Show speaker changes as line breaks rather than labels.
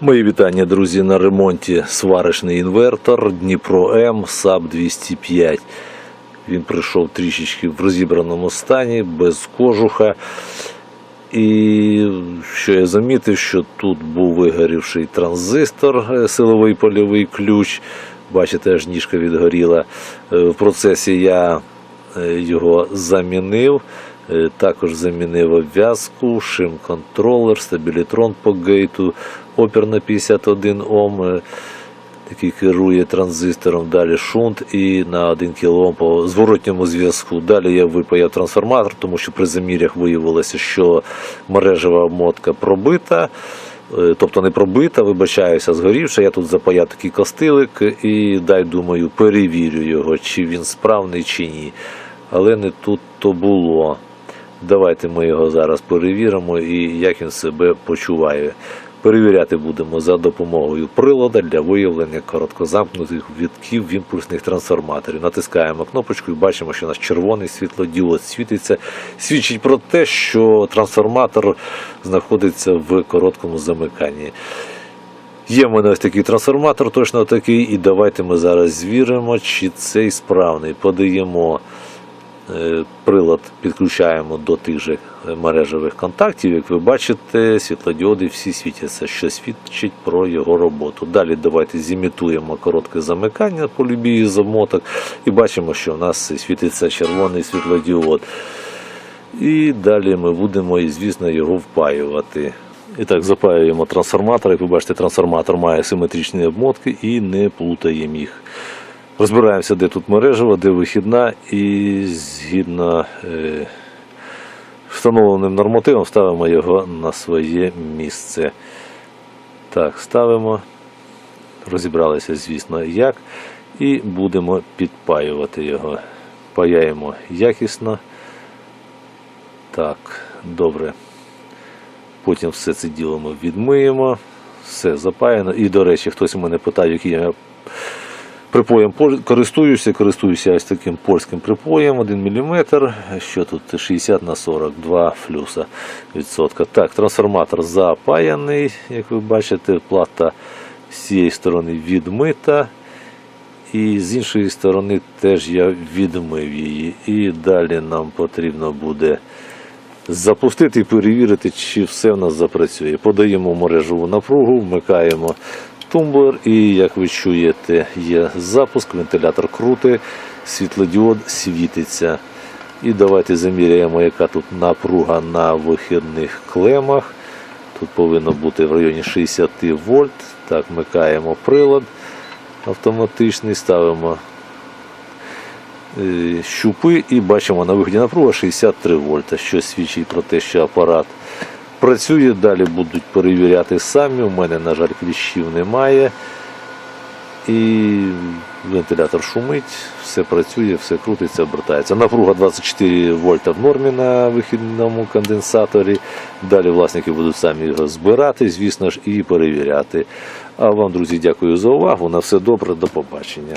Мої вітання, друзі, на ремонті сварочний інвертор Дніпро М САП 205. Він прийшов трішечки в розібраному стані, без кожуха. І що я замітив, що тут був вигорівший транзистор, е, силовий польовий ключ. Бачите, аж ніжка відгоріла. Е, В процесі я е, його замінив. Е, Також замінив обв'язку, шим-контролер, стабілітрон по гейту, опір на 51 Ом, е, який керує транзистором, далі шунт і на 1 кОм по зворотньому зв'язку. Далі я випаяв трансформатор, тому що при замірях виявилося, що мережева обмотка пробита. Е, Тобто не пробита, вибачаюся, згорівша. Я тут запаяв такий костилик і дай думаю, перевірю його, чи він справний, чи ні. Але не тут то було. Давайте ми його зараз перевіримо і як він себе почуває. Перевіряти будемо за допомогою прилада для виявлення короткозамкнутих вітків в імпульсних трансформаторів. Натискаємо кнопочку і бачимо, що у нас червоний світлодіод світиться. Свідчить про те, що трансформатор знаходиться в короткому замиканні. Є в мене ось такий трансформатор, точно такий, і давайте ми зараз звіримо, чи цей справний. Подаємо прилад, підключаємо до тих же мережевих контактів. Як ви бачите, світлодіоди всі світяться, що свідчить про його роботу. Далі давайте зімітуємо коротке замикання по любій з обмоток і бачимо, що у нас світиться червоний світлодіод. І далі ми будемо, звісно, його впаювати. І так, запаюємо трансформатор. Як ви бачите, трансформатор має симетричні обмотки і не плутаємо їх. Розбираємося, де тут мережева, де вихідна, і згідно е, встановленим нормативом ставимо його на своє місце. Так, ставимо. Розібралися, звісно, як. І будемо підпаювати його. Паяємо якісно. Так, добре. Потім все це діло ми відмиємо. Все запаяно. І, до речі, хтось мене питав, який я припоєм користуюся. Користуюся ось таким польським припоєм 1 мм. Що тут 60 на 42 флюса відсотка. Так, трансформатор запаяний, як ви бачите, плата з цієї сторони відмита. І з іншої сторони теж я відмив її. І далі нам потрібно буде запустити і перевірити, чи все в нас запрацює. Подаємо мережеву напругу, вмикаємо тумблер, і як ви чуєте, є запуск, вентилятор крути, світлодіод світиться. І давайте заміряємо, яка тут напруга на вихідних клемах. Тут повинно бути в районі 60 вольт. Так, вмикаємо прилад автоматичний, ставимо е, щупи і бачимо на виході напруга 63 вольта, що свідчить про те, що апарат працює. Далі будуть перевіряти самі. У мене, на жаль, кліщів немає. І вентилятор шумить, все працює, все крутиться, обертається. Напруга 24 вольта в нормі на вихідному конденсаторі. Далі власники будуть самі його збирати, звісно ж, і перевіряти. А вам, друзі, дякую за увагу. На все добре, до побачення.